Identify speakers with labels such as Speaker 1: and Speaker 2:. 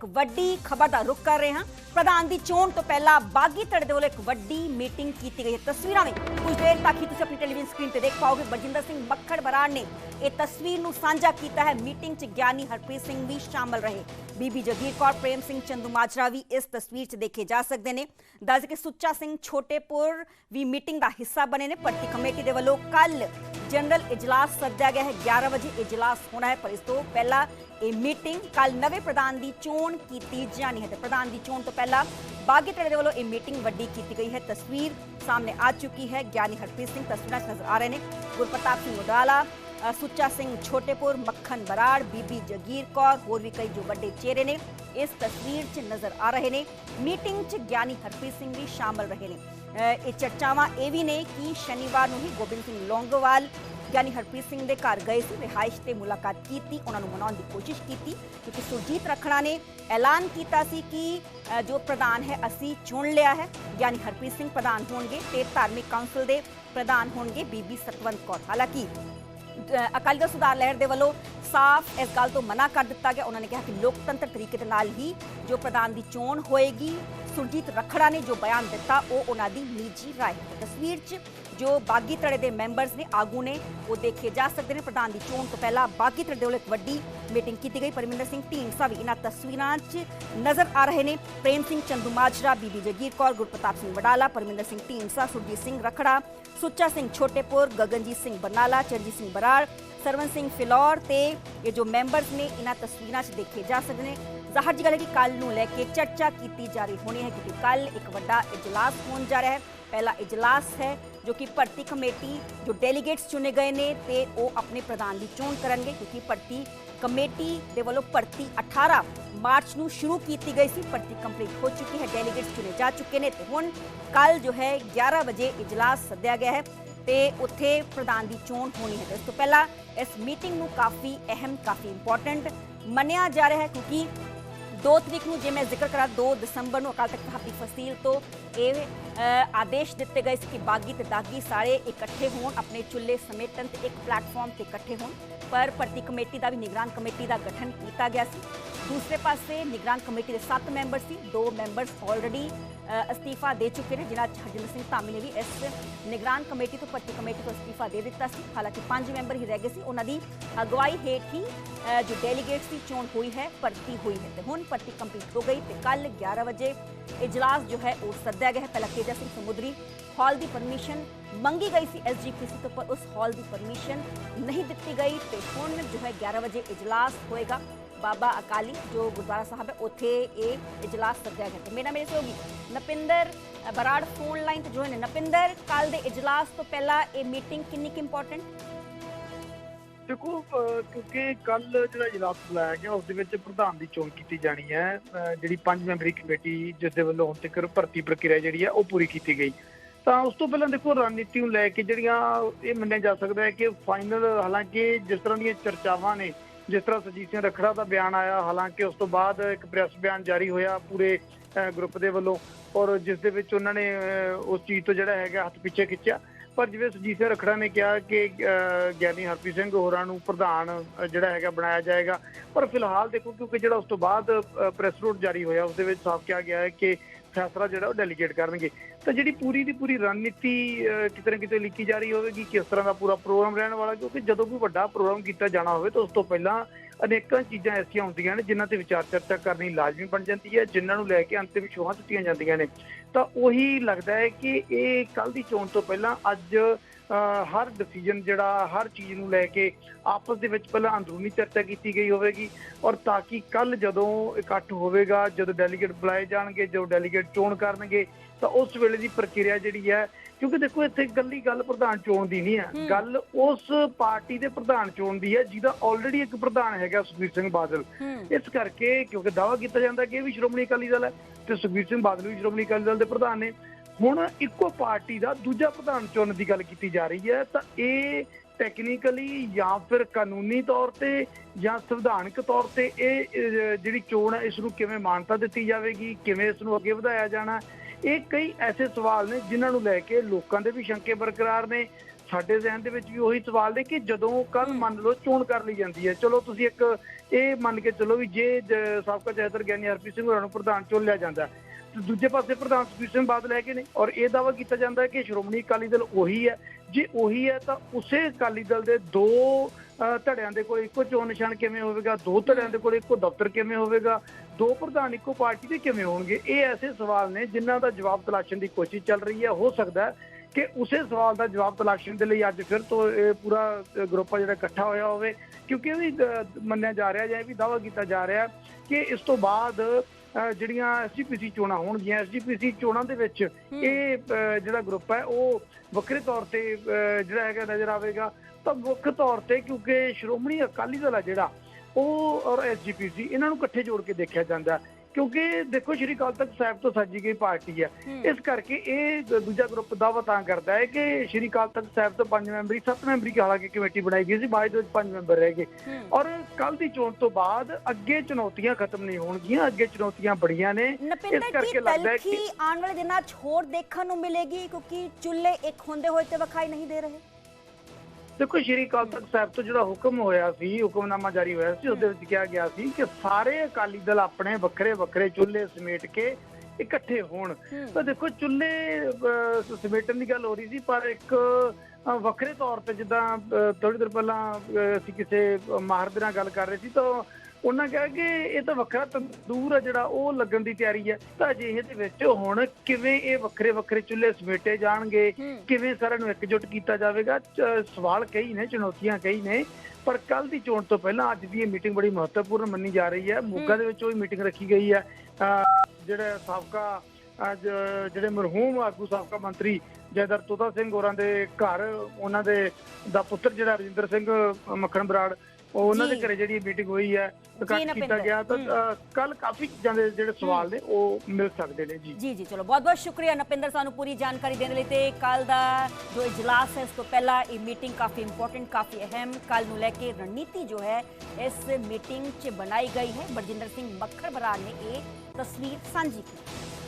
Speaker 1: ਇੱਕ ਵੱਡੀ ਖਬਰ ਦਾ ਰੁਖ ਕਰ ਰਹੇ ਹਾਂ। ਪ੍ਰਧਾਨ ਦੀ ਚੋਣ ਤੋਂ ਪਹਿਲਾਂ ਬਾਗੀ ਧੜੇ ਦੇ ਵੱਲੋਂ ਇੱਕ ਵੱਡੀ ਮੀਟਿੰਗ ਕੀਤੀ ਗਈ ਹੈ। ਤਸਵੀਰਾਂ ਵਿੱਚ ਕੁਝ ਦੇਰ ਤੱਕ ਹੀ ਤੁਸੀਂ ਆਪਣੀ ਟੈਲੀਵਿਜ਼ਨ ਸਕਰੀਨ ਤੇ ਦੇਖ ਪਾਓਗੇ। ਬਰਜਿੰਦਰ ਸਿੰਘ ਮੱਖੜ ਬਰਾੜ ਨੇ ਇਹ ਤਸਵੀਰ ਨੂੰ ਸਾਂਝਾ ਕੀਤਾ ਹੈ। ਮੀਟਿੰਗ 'ਚ ਗਿਆਨੀ ਹਰਪ੍ਰੀਤ ਸਿੰਘ ਵੀ ਸ਼ਾਮਲ ਰਹੇ। ਬੀਬੀ ਜਗੀਰ ਕੌਰ, ਪ੍ਰੇਮ ਸਿੰਘ ਚੰਦੂ ਮਾਜਰਾ ਵੀ ਇਸ ਤਸਵੀਰ 'ਚ ਦੇਖੇ ਜਾ ਸਕਦੇ ਨੇ। ਦੱਸ ਕਿ ਸੁੱਚਾ ਸਿੰਘ ਛੋਟੇਪੁਰ ਵੀ ਮੀਟਿੰਗ ਦਾ ਹਿੱਸਾ ਬਣੇ ਨੇ। ਭਰਤੀ ਕਮੇਟੀ ਦੇ ਵੱਲੋਂ ਕੱਲ ਜਨਰਲ ਇਜਲਾਸ ਸੱਦਿਆ ਗਿਆ ਹੈ। 11 ਵਜੇ ਇਜਲਾਸ ਹੋਣਾ ਹੈ, ਪਰ ਇਸ ਤੋਂ ਪਹਿਲਾਂ ਇਹ ਮੀਟਿੰਗ ਕੱਲ ਨਵੇਂ ਪ੍ਰਧਾਨ ਦੀ ਚੋਣ ਕੀਤੀ ਜਾਣੀ ਹੈ ਤੇ ਪ੍ਰਧਾਨ ਦੀ ਚੋਣ ਤੋਂ ਪਹਿਲਾਂ ਬਾਗੀ ਧੜੇ ਦੇ ਵੱਲੋਂ ਇਹ ਮੀਟਿੰਗ ਵੱਡੀ ਕੀਤੀ ਗਈ ਹੈ। ਤਸਵੀਰ ਸਾਹਮਣੇ ਆ ਚੁੱਕੀ ਹੈ। ਗਿਆਨੀ ਹਰਪ੍ਰੀਤ ਸਿੰਘ ਤਸਵੀਰਾਂ ਨਜ਼ਰ ਆ ਰਹੇ ਨੇ। ਗੁਰਪ੍ਰਤਾਪ ਸਿੰਘ ਉਡਾਲਾ ਸੁੱਚਾ ਸਿੰਘ ਛੋਟੇਪੁਰ ਮੱਖਣ ਬਰਾੜ ਬੀਬੀ ਜਗੀਰ ਕੌਰ ਹੋਰ ਵੀ ਕਈ ਜੋ ਵੱਡੇ ਚਿਹਰੇ ਨੇ ਇਸ ਤਸਵੀਰ 'ਚ ਨਜ਼ਰ ਆ ਰਹੇ ਨੇ। ਮੀਟਿੰਗ 'ਚ ਗਿਆਨੀ ਹਰਪ੍ਰੀਤ ਸਿੰਘ ਵੀ ਸ਼ਾਮਲ ਰਹੇ ਨੇ। ਅ, ਇਹ ਚਰਚਾਵਾਂ ਇਹ ਵੀ ਨੇ ਕਿ ਸ਼ਨੀਵਾਰ ਨੂੰ ਹੀ ਗੋਬਿੰਦ ਸਿੰਘ ਲੌਂਗੋਵਾਲ ਗਿਆਨੀ ਹਰਪ੍ਰੀਤ ਸਿੰਘ ਦੇ ਘਰ ਗਏ ਸੀ, ਰਿਹਾਇਸ਼ ਤੇ ਮੁਲਾਕਾਤ ਕੀਤੀ, ਉਹਨਾਂ ਨੂੰ ਮਨਾਉਣ ਦੀ ਕੋਸ਼ਿਸ਼ ਕੀਤੀ, ਕਿਉਂਕਿ ਸੁਰਜੀਤ ਰਖੜਾ ਨੇ ਐਲਾਨ ਕੀਤਾ ਸੀ ਕਿ ਜੋ ਪ੍ਰਧਾਨ ਹੈ, ਅਸੀਂ ਚੁਣ ਲਿਆ ਹੈ। ਗਿਆਨੀ ਹਰਪ੍ਰੀਤ ਸਿੰਘ ਪ੍ਰਧਾਨ ਹੋਣਗੇ ਤੇ ਧਾਰਮਿਕ ਕਾਉਂਸਲ ਦੇ ਪ੍ਰਧਾਨ ਹੋਣਗੇ ਬੀਬੀ ਸਤਵੰਤ ਕੌਰ। ਹਾਲਾਂਕਿ ਅਕਾਲੀ ਦਲ ਸੁਧਾਰ ਲਹਿਰ ਦੇ ਵੱਲੋਂ ਸਾਫ਼ ਇਸ ਗੱਲ ਤੋਂ ਮਨਾ ਕਰ ਦਿੱਤਾ ਗਿਆ। ਉਹਨਾਂ ਨੇ ਕਿਹਾ ਕਿ ਲੋਕਤੰਤਰ ਤਰੀਕੇ ਦੇ ਨਾਲ ਹੀ ਜੋ ਪ੍ਰਧਾਨ ਦੀ ਚੋਣ ਹੋਏਗੀ, ਸੁਰਜੀਤ ਰਖੜਾ ਨੇ ਜੋ ਬਿਆਨ ਦਿੱਤਾ, ਉਹ ਉਹਨਾਂ ਦੀ ਨਿੱਜੀ ਰਾਏ ਹੈ। ਤਸਵੀਰ 'ਚ ਜੋ ਬਾਗੀ ਧੜੇ ਦੇ ਮੈਂਬਰਸ ਨੇ, ਆਗੂ ਨੇ, ਉਹ ਦੇਖੇ ਜਾ ਸਕਦੇ ਨੇ। ਪ੍ਰਧਾਨ ਦੀ ਚੋਣ ਤੋਂ ਪਹਿਲਾਂ ਬਾਗੀ ਧੜੇ ਦੇ ਵੱਲੋਂ ਇੱਕ ਵੱਡੀ ਮੀਟਿੰਗ ਕੀਤੀ ਗਈ। ਪਰਮਿੰਦਰ ਸਿੰਘ ਢੀਂਡਸਾ ਵੀ ਇਹਨਾਂ ਤਸਵੀਰਾਂ 'ਚ ਨਜ਼ਰ ਆ ਰਹੇ ਨੇ। ਪ੍ਰੇਮ ਸਿੰਘ ਚੰਦੂਮਾਜਰਾ, ਬੀਬੀ ਜਗੀਰ ਕੌਰ, ਗੁਰਪ੍ਰਤਾਪ ਸਿੰਘ ਵਡਾਲਾ, ਪਰਮਿੰਦਰ ਸਿੰਘ ਢੀਂਡਸਾ, ਸੁਰਜੀਤ ਸਿੰਘ ਰਖੜਾ, ਸੁੱਚਾ ਸਿੰਘ ਛੋਟੇਪੁਰ, ਗਗਨਜੀਤ ਸਿੰਘ ਬਰਨਾਲਾ ਚਰਜੀਤ ਸਿੰਘ ਬਰਾੜ ਸਰਵਨ ਸਿੰਘ ਫਿਲੌਰ ਤੇ ਇਹ ਜੋ ਮੈਂਬਰਸ ਨੇ ਇਹਨਾਂ ਤਸਵੀਰਾਂ 'ਚ ਦੇਖੇ ਜਾ ਸਕਦੇ ਨੇ। ਜ਼ਾਹਰ ਜੀ ਗੱਲ ਹੈ ਕਿ ਕੱਲ ਨੂੰ ਲੈ ਕੇ ਚਰਚਾ ਕੀਤੀ ਜਾ ਰਹੀ ਹੋਣੀ ਹੈ ਕਿਉਂਕਿ ਕੱਲ ਇੱਕ ਵੱਡਾ ਇਜਲਾਸ ਹੋਣ ਜਾ ਰਿਹਾ ਹੈ। ਪਹਿਲਾ ਇਜਲਾਸ ਹੈ ਜੋ ਕਿ ਭਰਤੀ ਕਮੇਟੀ ਜੋ ਡੈਲੀਗੇਟਸ ਚੁਣੇ ਗਏ ਨੇ ਤੇ ਉਹ ਆਪਣੇ ਪ੍ਰਧਾਨ ਦੀ ਚੋਣ ਕਰਨਗੇ ਕਿਉਂਕਿ ਭਰਤੀ ਕਮੇਟੀ ਦੇ ਵੱਲੋਂ ਭਰਤੀ 18 ਮਾਰਚ ਨੂੰ ਸ਼ੁਰੂ ਕੀਤੀ ਗਈ ਸੀ ਭਰਤੀ ਕੰਪਲੀਟ ਹੋ ਚੁੱਕੀ ਹੈ ਡੈਲੀਗੇਟਸ ਚੁਣੇ ਜਾ ਚੁੱਕੇ ਨੇ ਤੇ ਹੁਣ ਕੱਲ ਜੋ ਹੈ 11 ਵਜੇ ਇਜਲਾਸ ਸੱਦਿਆ ਗਿਆ ਹੈ ਤੇ ਉੱਥੇ ਪ੍ਰਧਾਨ ਦੀ ਚੋਣ ਹੋਣੀ ਹੈ ਇਸ ਤੋਂ ਪਹਿਲਾਂ ਇਸ ਮੀਟਿੰਗ ਨੂੰ ਕਾਫੀ ਅਹਿਮ ਕਾਫੀ ਇੰਪੋਰਟੈਂਟ ਮੰਨਿਆ ਜਾ ਰਿਹਾ ਹੈ ਕਿਉਂਕਿ 2 ਤਰੀਕ ਨੂੰ ਜੇ ਮੈਂ ਜ਼ਿਕਰ ਕਰਾਂ 2 ਦਸੰਬਰ ਨੂੰ ਅਕਾਲ ਤਖਤ ਸਾਹਿਬ ਦੀ ਫਸੀਲ ਤੋਂ ਇਹ ਆਦੇਸ਼ ਦਿੱਤੇ ਗਏ ਸੀ ਕਿ ਬਾਗੀ ਤੇ ਦਾਗੀ ਸਾਰੇ ਇਕੱਠੇ ਹੋਣ, ਆਪਣੇ ਚੁੱਲ੍ਹੇ ਸਮੇਟਨ ਤੇ ਇੱਕ ਪਲੇਟਫਾਰਮ ਤੇ ਇਕੱਠੇ ਹੋਣ। ਪਰ ਭਰਤੀ ਕਮੇਟੀ ਦਾ ਵੀ ਨਿਗਰਾਨ ਕਮੇਟੀ ਦਾ ਗਠਨ ਕੀਤਾ ਗਿਆ ਸੀ। ਦੂਸਰੇ ਪਾਸੇ ਨਿਗਰਾਨ ਕਮੇਟੀ ਦੇ 7 ਮੈਂਬਰ ਸੀ, ਦੋ ਮੈਂਬਰਸ ਆਲਰੇਡੀ ਅਸਤੀਫਾ ਦੇ ਚੁੱਕੇ ਨੇ, ਜਿਨ੍ਹਾਂ ਹਰਜਿੰਦਰ ਸਿੰਘ ਧਾਮੀ ਨੇ ਵੀ ਇਸ ਨਿਗਰਾਨ ਕਮੇਟੀ ਤੋਂ, ਭਰਤੀ ਕਮੇਟੀ ਤੋਂ ਅਸਤੀਫਾ ਦੇ ਦਿੱਤਾ ਸੀ। ਹਾਲਾਂਕਿ ਪੰਜ ਮੈਂਬਰ ਹੀ ਰਹਿ ਗਏ ਸੀ, ਉਹਨਾਂ ਦੀ ਅਗਵਾਈ ਹੇਠ ਹੀ ਜੋ ਡੈਲੀਗੇਟਸ ਦੀ ਚੋਣ ਹੋਈ ਹੈ, ਭਰਤੀ ਹੋਈ ਹੈ ਤੇ ਹੁਣ ਭਰਤੀ ਕੰਪਲੀਟ ਹੋ ਗਈ ਤੇ ਕੱਲ 11 ਵਜੇ ਇਜਲਾਸ ਜੋ ਹੈ, ਉਹ ਸੱਦਿਆ ਗਿਆ ਹੈ। ਪਹਿਲਾਂ ਤੇਜਾ ਸਿੰਘ ਸਮੁੰਦਰੀ ਹਾਲ ਦੀ ਪਰਮਿਸ਼ਨ ਮੰਗੀ ਗਈ ਸੀ ਐਸਜੀਪੀਸੀ ਤੋਂ, ਪਰ ਉਸ ਹਾਲ ਦੀ ਪਰਮਿਸ਼ਨ ਨਹੀਂ ਦਿੱਤੀ ਗਈ ਤੇ ਹੁਣ ਜੋ ਹੈ 11 ਵਜੇ ਇਜਲਾਸ ਹੋਏਗਾ। ਬਾਬਾ ਅਕਾਲੀ ਜੋ ਗੁਰਦੁਆਰਾ ਸਾਹਿਬ ਹੈ, ਉੱਥੇ ਇਹ ਇਜਲਾਸ ਸੱਦਿਆ ਗਿਆ ਤੇ ਮੇਰਾ ਮੇਰੇ ਸਹਿਯੋਗੀ ਨਪਿੰਦਰ ਬਰਾੜ ਫੋਨ ਲਾਈਨ ਤੇ ਜੁੜੇ ਨੇ ਨਪਿੰਦਰ ਕੱਲ ਦੇ ਇਜਲਾਸ ਤੋਂ ਪਹਿਲਾਂ ਇਹ ਮੀਟਿੰਗ ਕਿੰਨੀ ਕਿ ਇੰਪੋਰਟੈਂਟ
Speaker 2: ਦੇਖੋ ਕਿਉਂਕਿ ਕੱਲ ਜਿਹੜਾ ਇਜਲਾਸ ਬੁਲਾਇਆ ਗਿਆ, ਉਸ ਦੇ ਵਿੱਚ ਪ੍ਰਧਾਨ ਦੀ ਚੋਣ ਕੀਤੀ ਜਾਣੀ ਹੈ। ਜਿਹੜੀ ਪੰਜ ਮੈਂਬਰੀ ਕਮੇਟੀ ਜਿਸ ਦੇ ਵੱਲੋਂ ਹੁਣ ਤੱਕ ਭਰਤੀ ਪ੍ਰਕਿਰਿਆ ਜਿਹੜੀ ਹੈ, ਉਹ ਪੂਰੀ ਕੀਤੀ ਗਈ। ਤਾਂ ਉਸ ਤੋਂ ਪਹਿਲਾਂ ਦੇਖੋ, ਰਣਨੀਤੀ ਨੂੰ ਲੈ ਕੇ ਜਿਹੜੀਆਂ ਇਹ ਮੰਨਿਆ ਜਾ ਸਕਦਾ ਹੈ ਕਿ ਫਾਈਨਲ ਹਾਲਾਂਕਿ ਜਿਸ ਤਰ੍ਹਾਂ ਦੀਆਂ ਚਰਚਾਵਾਂ ਨੇ ਜਿਸ ਤਰ੍ਹਾਂ ਸੁਰਜੀਤ ਸਿੰਘ ਰਖੜਾ ਦਾ ਬਿਆਨ ਆਇਆ, ਹਾਲਾਂਕਿ ਉਸ ਤੋਂ ਬਾਅਦ ਇੱਕ ਪ੍ਰੈਸ ਬਿਆਨ ਜਾਰੀ ਹੋਇਆ ਪੂਰੇ ਗਰੁੱਪ ਦੇ ਵੱਲੋਂ ਔਰ ਜਿਸ ਦੇ ਵਿੱਚ ਉਹਨਾਂ ਨੇ ਉਸ ਚੀਜ਼ ਤੋਂ ਜਿਹੜਾ ਹੈਗਾ ਹੱਥ ਪਿੱਛੇ ਖਿੱਚਿਆ। ਪਰ ਜਿਵੇਂ ਸੁਰਜੀਤ ਸਿੰਘ ਰਖੜਾ ਨੇ ਕਿਹਾ ਕਿ ਗਿਆਨੀ ਹਰਪ੍ਰੀਤ ਸਿੰਘ ਹੋਰਾਂ ਨੂੰ ਪ੍ਰਧਾਨ ਜਿਹੜਾ ਹੈਗਾ ਬਣਾਇਆ ਜਾਏਗਾ। ਪਰ ਫਿਲਹਾਲ ਦੇਖੋ ਕਿਉਂਕਿ ਜਿਹੜਾ ਉਸ ਤੋਂ ਬਾਅਦ ਪ੍ਰੈਸ ਨੋਟ ਜਾਰੀ ਹੋਇਆ, ਉਸ ਦੇ ਵਿੱਚ ਸਾਫ਼ ਕਿਹਾ ਗਿਆ ਹੈ ਕਿ ਫੈਸਲਾ ਜਿਹੜਾ ਉਹ ਡੈਲੀਗੇਟ ਕਰਨਗੇ। ਤਾਂ ਜਿਹੜੀ ਪੂਰੀ ਦੀ ਪੂਰੀ ਰਣਨੀਤੀ ਕਿਤੇ ਨਾ ਕਿਤੇ ਲਿਖੀ ਜਾ ਰਹੀ ਹੋਵੇਗੀ ਕਿਸ ਤਰ੍ਹਾਂ ਦਾ ਪੂਰਾ ਪ੍ਰੋਗਰਾਮ ਰਹਿਣ ਵਾਲਾ, ਕਿਉਂਕਿ ਜਦੋਂ ਕੋਈ ਵੱਡਾ ਪ੍ਰੋਗਰਾਮ ਕੀਤਾ ਜਾਣਾ ਹੋਵੇ ਤਾਂ ਉਸ ਤੋਂ ਪਹਿਲਾਂ ਅਨੇਕਾਂ ਚੀਜ਼ਾਂ ਐਸੀਆਂ ਹੁੰਦੀਆਂ ਨੇ ਜਿਨ੍ਹਾਂ ਤੇ ਵਿਚਾਰ ਚਰਚਾ ਕਰਨੀ ਲਾਜ਼ਮੀ ਬਣ ਜਾਂਦੀ ਹੈ, ਜਿਨ੍ਹਾਂ ਨੂੰ ਲੈ ਕੇ ਅੰਤਿਮ ਛੋਹਾਂ ਦਿੱਤੀਆਂ ਜਾਂਦੀਆਂ ਨੇ। ਤਾਂ ਉਹੀ ਲੱਗਦਾ ਹੈ ਕਿ ਇਹ ਕੱਲ ਦੀ ਚੋਣ ਤੋਂ ਪਹਿਲਾਂ ਅੱਜ ਹਰ ਡਿਸੀਜਨ ਜਿਹੜਾ ਹਰ ਚੀਜ਼ ਨੂੰ ਲੈ ਕੇ ਆਪਸ ਦੇ ਵਿੱਚ ਪਹਿਲਾਂ ਅੰਦਰੂਨੀ ਚਰਚਾ ਕੀਤੀ ਗਈ ਹੋਵੇਗੀ ਔਰ ਤਾਂ ਕਿ ਕੱਲ ਜਦੋਂ ਇਕੱਠ ਹੋਵੇਗਾ ਜਦੋਂ ਡੈਲੀਗੇਟ ਬੁਲਾਏ ਜਾਣਗੇ ਜੋ ਡੈਲੀਗੇਟ ਚੋਣ ਕਰਨਗੇ ਤਾਂ ਉਸ ਵੇਲੇ ਦੀ ਪ੍ਰਕਿਰਿਆ ਜਿਹੜੀ ਹੈ ਕਿਉਂਕਿ ਦੇਖੋ ਇੱਥੇ ਗੱਲੀ ਗੱਲ ਪ੍ਰਧਾਨ ਚੋਣ ਦੀ ਨਹੀਂ ਹੈ। ਗੱਲ ਉਸ ਪਾਰਟੀ ਦੇ ਪ੍ਰਧਾਨ ਚੋਣ ਦੀ ਹੈ ਜਿਹਦਾ ਆਲਰੇਡੀ ਇੱਕ ਪ੍ਰਧਾਨ ਹੈਗਾ ਸੁਖਬੀਰ ਸਿੰਘ ਬਾਦਲ। ਇਸ ਕਰਕੇ ਕਿਉਂਕਿ ਦਾਅਵਾ ਕੀਤਾ ਜਾਂਦਾ ਕਿ ਇਹ ਵੀ ਸ਼੍ਰੋਮਣੀ ਅਕਾਲੀ ਦਲ ਹੈ ਤੇ ਸੁਖਬੀਰ ਸਿੰਘ ਬਾਦਲ ਵੀ ਸ਼੍ਰੋਮਣੀ ਅਕਾਲੀ ਦਲ ਦੇ ਪ੍ਰਧਾਨ ਨੇ। ਹੁਣ ਇੱਕੋ ਪਾਰਟੀ ਦਾ ਦੂਜਾ ਪ੍ਰਧਾਨ ਚੁਣਨ ਦੀ ਗੱਲ ਕੀਤੀ ਜਾ ਰਹੀ ਹੈ ਤਾਂ ਇਹ ਟੈਕਨੀਕਲੀ ਜਾਂ ਫਿਰ ਕਾਨੂੰਨੀ ਤੌਰ ਤੇ ਜਾਂ ਸੰਵਿਧਾਨਕ ਤੌਰ ਤੇ ਇਹ ਜਿਹੜੀ ਚੋਣ ਹੈ ਇਸ ਨੂੰ ਕਿਵੇਂ ਮਾਨਤਾ ਦਿੱਤੀ ਜਾਵੇਗੀ ਕਿਵੇਂ ਇਸ ਨੂੰ ਅੱਗੇ ਵਧਾਇਆ ਜਾਣਾ ਇਹ ਕਈ ਐਸੇ ਸਵਾਲ ਨੇ ਜਿਨ੍ਹਾਂ ਨੂੰ ਲੈ ਕੇ ਲੋਕਾਂ ਦੇ ਵੀ ਸ਼ੰਕੇ ਬਰਕਰਾਰ ਨੇ। ਸਾਡੇ ਜ਼ਿਹਨ ਦੇ ਵਿੱਚ ਵੀ ਉਹੀ ਸਵਾਲ ਨੇ ਕਿ ਜਦੋਂ ਕੱਲ ਮੰਨ ਲਓ ਚੋਣ ਕਰ ਲਈ ਜਾਂਦੀ ਹੈ ਚਲੋ ਤੁਸੀਂ ਇੱਕ ਇਹ ਮੰਨ ਕੇ ਚੱਲੋ ਵੀ ਜੇ ਸਾਬਕਾ ਜਥੇਦਾਰ ਗਿਆਨੀ ਹਰਪ੍ਰੀਤ ਸਿੰਘ ਹੋਰਾਂ ਨੂੰ ਪ੍ਰਧਾਨ ਚੁਣ ਲਿਆ ਜਾਂਦਾ ਹੈ, ਦੂਜੇ ਪਾਸੇ ਪ੍ਰਧਾਨ ਸੁਖਬੀਰ ਸਿੰਘ ਬਾਦਲ ਹੈਗੇ ਨੇ ਔਰ ਇਹ ਦਾਵਾ ਕੀਤਾ ਜਾਂਦਾ ਹੈ ਕਿ ਸ਼੍ਰੋਮਣੀ ਅਕਾਲੀ ਦਲ ਉਹੀ ਹੈ। ਜੇ ਉਹੀ ਹੈ ਤਾਂ ਉਸੇ ਅਕਾਲੀ ਦਲ ਦੇ ਦੋ ਧੜਿਆਂ ਦੇ ਕੋਲ ਇੱਕੋ ਚੋਣ ਨਿਸ਼ਾਨ ਕਿਵੇਂ ਹੋਵੇਗਾ? ਦੋ ਧੜਿਆਂ ਦੇ ਕੋਲ ਇੱਕੋ ਦਫ਼ਤਰ ਕਿਵੇਂ ਹੋਵੇਗਾ? ਦੋ ਪ੍ਰਧਾਨ ਇੱਕੋ ਪਾਰਟੀ ਦੇ ਕਿਵੇਂ ਹੋਣਗੇ? ਇਹ ਐਸੇ ਸਵਾਲ ਨੇ ਜਿਨ੍ਹਾਂ ਦਾ ਜਵਾਬ ਤਲਾਸ਼ਣ ਦੀ ਕੋਸ਼ਿਸ਼ ਚੱਲ ਰਹੀ ਹੈ। ਹੋ ਸਕਦਾ ਹੈ ਕਿ ਉਸੇ ਸਵਾਲ ਦਾ ਜਵਾਬ ਤਲਾਸ਼ਣ ਦੇ ਲਈ ਅੱਜ ਫਿਰ ਤੋਂ ਇਹ ਪੂਰਾ ਅ, ਗਰੁੱਪ ਜਿਹੜਾ ਇਕੱਠਾ ਹੋਇਆ ਹੋਵੇ। ਕਿਉਂਕਿ ਇਹ ਵੀ ਮੰਨਿਆ ਜਾ ਰਿਹਾ ਜਾਂ ਇਹ ਵੀ ਦਾਵਾ ਕੀਤਾ ਜਾ ਰਿਹਾ ਕਿ ਇਸ ਤੋਂ ਬਾਅਦ ਜਿਹੜੀਆਂ ਐਸਜੀਪੀਸੀ ਚੋਣਾਂ ਹੋਣਗੀਆਂ ਐਸਜੀਪੀਸੀ ਚੋਣਾਂ ਦੇ ਵਿੱਚ ਇਹ ਜਿਹੜਾ ਗਰੁੱਪ ਹੈ ਉਹ ਵੱਖਰੇ ਤੌਰ ਤੇ ਜਿਹੜਾ ਹੈਗਾ ਨਜ਼ਰ ਆਵੇਗਾ ਤਾਂ ਮੁੱਖ ਤੌਰ ਤੇ ਕਿਉਂਕਿ ਸ਼੍ਰੋਮਣੀ ਅਕਾਲੀ ਦਲ ਆ ਜਿਹੜਾ ਉਹ ਔਰ ਐਸਜੀਪੀਸੀ ਇਹਨਾਂ ਨੂੰ ਇਕੱਠੇ ਜੋੜ ਕੇ ਦੇਖਿਆ ਜਾਂਦਾ ਹੈ। ਕਿਉਂਕਿ ਦੇਖੋ ਸ਼੍ਰੀ ਅਕਾਲ ਤਖਤ ਸਾਹਿਬ ਤੋਂ ਸਾਜੀ ਗਈ ਪਾਰਟੀ ਹੈ। ਇਸ ਕਰਕੇ ਇਹ ਦੂਜਾ ਗਰੁੱਪ ਦਾਅਵਾ ਤਾਂ ਕਰਦਾ ਹੈ ਕਿ ਸ਼੍ਰੀ ਅਕਾਲ ਤਖਤ ਸਾਹਿਬ ਤੋਂ ਪੰਜ ਮੈਂਬਰੀ ਸੱਤ ਮੈਂਬਰੀ ਹਾਲਾਂਕਿ ਕਮੇਟੀ ਬਣਾਈ ਗਈ ਸੀ ਬਾਅਦ ਵਿੱਚ ਪੰਜ ਮੈਂਬਰ ਰਹਿ ਗਏ। ਔਰ ਕੱਲ ਦੀ ਚੋਣ ਤੋਂ ਬਾਅਦ ਅੱਗੇ ਚੁਣੌਤੀਆਂ ਖਤਮ ਨਹੀਂ ਹੋਣਗੀਆਂ ਅੱਗੇ ਚੁਣੌਤੀਆਂ ਬੜੀਆਂ ਨੇ ਇਸ ਕਰਕੇ ਲੱਗਦਾ ਹੈ ਕਿ
Speaker 1: ਆਉਣ ਵਾਲੇ ਦਿਨਾਂ 'ਚ ਹੋਰ ਦੇਖਣ ਨੂੰ ਮਿਲੇਗੀ ਕਿਉਂਕਿ ਚੁੱਲ੍ਹੇ ਇੱਕ ਹੁੰਦੇ ਹੋਏ ਤੇ ਵਿਖਾਈ ਨਹੀਂ ਦੇ ਰਹੇ
Speaker 2: ਦੇਖੋ ਸ਼੍ਰੀ ਅਕਾਲ ਤਖਤ ਸਾਹਿਬ ਤੋਂ ਜਿਹੜਾ ਹੁਕਮ ਹੋਇਆ ਸੀ ਹੁਕਮਨਾਮਾ ਜਾਰੀ ਹੋਇਆ ਸੀ ਉਹਦੇ ਵਿੱਚ ਕਿਹਾ ਗਿਆ ਸੀ ਕਿ ਸਾਰੇ ਅਕਾਲੀ ਦਲ ਆਪਣੇ ਵੱਖਰੇ ਵੱਖਰੇ ਚੁੱਲ੍ਹੇ ਸਮੇਟ ਕੇ ਇਕੱਠੇ ਹੋਣ। ਤਾਂ ਦੇਖੋ ਚੁੱਲ੍ਹੇ ਸਮੇਟਣ ਦੀ ਗੱਲ ਹੋ ਰਹੀ ਸੀ ਪਰ ਇੱਕ ਵੱਖਰੇ ਤੌਰ ਤੇ ਜਿੱਦਾਂ ਥੋੜੀ ਦੇਰ ਪਹਿਲਾਂ ਅਸੀਂ ਕਿਸੇ ਮਾਹਰ ਦੇ ਨਾਲ ਗੱਲ ਕਰ ਰਹੇ ਸੀ ਤਾਂ ਉਹਨਾਂ ਕਿਹਾ ਕਿ ਇਹ ਤਾਂ ਵੱਖਰਾ ਤੰਦੂਰ ਹੈ ਜਿਹੜਾ ਉਹ ਲੱਗਣ ਦੀ ਤਿਆਰੀ ਹੈ ਤਾਂ ਅਜਿਹੇ ਦੇ ਵਿੱਚ ਹੁਣ ਕਿਵੇਂ ਇਹ ਵੱਖਰੇ ਵੱਖਰੇ ਚੁੱਲ੍ਹੇ ਸਮੇਟੇ ਜਾਣਗੇ। ਕਿਵੇਂ ਸਾਰਿਆਂ ਨੂੰ ਇਕਜੁੱਟ ਕੀਤਾ ਜਾਵੇਗਾ ਸਵਾਲ ਕਈ ਨੇ ਚੁਣੌਤੀਆਂ ਕਈ ਨੇ ਪਰ ਕੱਲ ਦੀ ਚੋਣ ਤੋਂ ਪਹਿਲਾਂ ਅੱਜ ਦੀ ਇਹ ਮੀਟਿੰਗ ਬੜੀ ਮਹੱਤਵਪੂਰਨ ਮੰਨੀ ਜਾ ਰਹੀ ਹੈ ਮੋਗਾ ਦੇ ਵਿੱਚ ਉਹ ਮੀਟਿੰਗ ਰੱਖੀ ਗਈ ਹੈ ਜਿਹੜੇ ਸਾਬਕਾ ਅੱਜ ਜਿਹੜੇ ਮਰਹੂਮ ਆਗੂ ਸਾਬਕਾ ਮੰਤਰੀ ਜੈਦਰ ਤੋਤਾ ਸਿੰਘ ਹੋਰਾਂ ਦੇ ਘਰ ਉਹਨਾਂ ਦੇ ਦਾ ਪੁੱਤਰ ਜਿਹੜਾ ਰਜਿੰਦਰ ਸਿੰਘ ਮੱਖਣ ਬਰਾੜ ਉਹ ਉਹਨਾਂ ਦੇ। ਘਰੇ ਜਿਹੜੀ ਮੀਟਿੰਗ ਹੋਈ ਹੈ ਇਕੱਠ ਕੀਤਾ। ਗਿਆ ਤਾਂ। ਕੱਲ ਕਾਫੀ ਚੀਜ਼ਾਂ ਦੇ ਜਿਹੜੇ ਸਵਾਲ ਨੇ ਉਹ ਮਿਲ ਸਕਦੇ ਨੇ ਜੀ
Speaker 1: ਜੀ ਜੀ ਚਲੋ ਬਹੁਤ ਬਹੁਤ ਸ਼ੁਕਰੀਆ ਨਪਿੰਦਰ ਸਾਨੂੰ ਪੂਰੀ ਜਾਣਕਾਰੀ ਦੇਣ ਲਈ ਤੇ ਕੱਲ ਦਾ ਜੋ ਇਜਲਾਸ ਹੈ ਇਸ ਤੋਂ ਪਹਿਲਾਂ ਇਹ ਮੀਟਿੰਗ ਕਾਫੀ ਇੰਪੋਰਟੈਂਟ ਕਾਫੀ ਅਹਿਮ ਕੱਲ ਨੂੰ ਲੈ ਕੇ ਰਣਨੀਤੀ ਜੋ ਹੈ ਇਸ ਮੀਟਿੰਗ 'ਚ ਬਣਾਈ ਗਈ ਹੈ ਬਰਜਿੰਦਰ ਸਿੰਘ ਮੱਖੜ ਬਰਾੜ ਨੇ ਇਹ ਤਸਵੀਰ ਸਾਂਝੀ ਕੀਤੀ